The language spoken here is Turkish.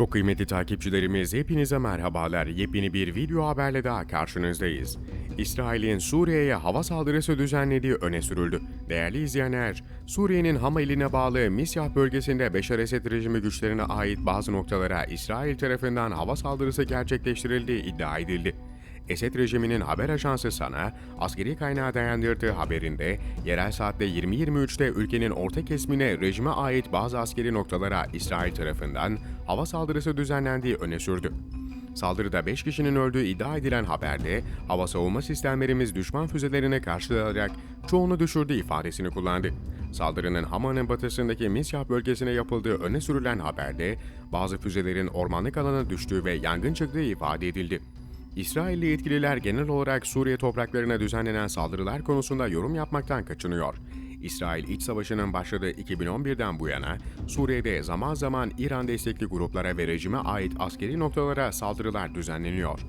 Çok kıymetli takipçilerimiz hepinize merhabalar. Yepyeni bir video haberle daha karşınızdayız. İsrail'in Suriye'ye hava saldırısı düzenlediği öne sürüldü. Değerli izleyenler, Suriye'nin Hama iline bağlı Misyah bölgesinde Beşar Esed rejimi güçlerine ait bazı noktalara İsrail tarafından hava saldırısı gerçekleştirildiği iddia edildi. Esed rejiminin haber ajansı Sana, askeri kaynağı dayandırdığı haberinde, yerel saatte 20.23'te ülkenin orta kesimine rejime ait bazı askeri noktalara İsrail tarafından hava saldırısı düzenlendiği öne sürdü. Saldırıda 5 kişinin öldüğü iddia edilen haberde, hava savunma sistemlerimiz düşman füzelerine karşılayarak çoğunu düşürdü ifadesini kullandı. Saldırının Hama'nın batısındaki Misyah bölgesine yapıldığı öne sürülen haberde, bazı füzelerin ormanlık alana düştüğü ve yangın çıktığı ifade edildi. İsrailli yetkililer genel olarak Suriye topraklarına düzenlenen saldırılar konusunda yorum yapmaktan kaçınıyor. İsrail iç savaşının başladığı 2011'den bu yana Suriye'de zaman zaman İran destekli gruplara ve rejime ait askeri noktalara saldırılar düzenleniyor.